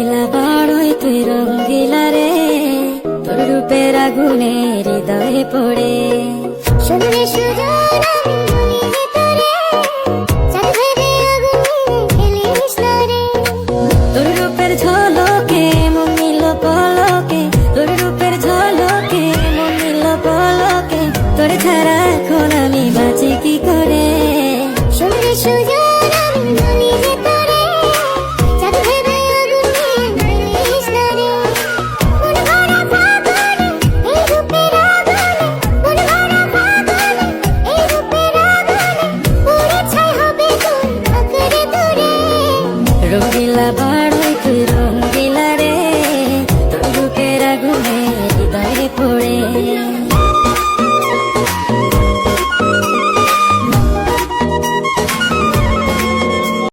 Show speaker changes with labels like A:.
A: নীলা বাড়ই তুই রঙ্গিলা রে। তোর রূপের আগুনে হৃদয়ে পড়ে।
B: সুন্দরী সুজন
A: তোর। রূপের ঝলকে মন নিল পলকে। তোর রূপের ঝলকে মন নিল পলকে। ছাড়া এখন আমি রঙিলা বাড়াই তুই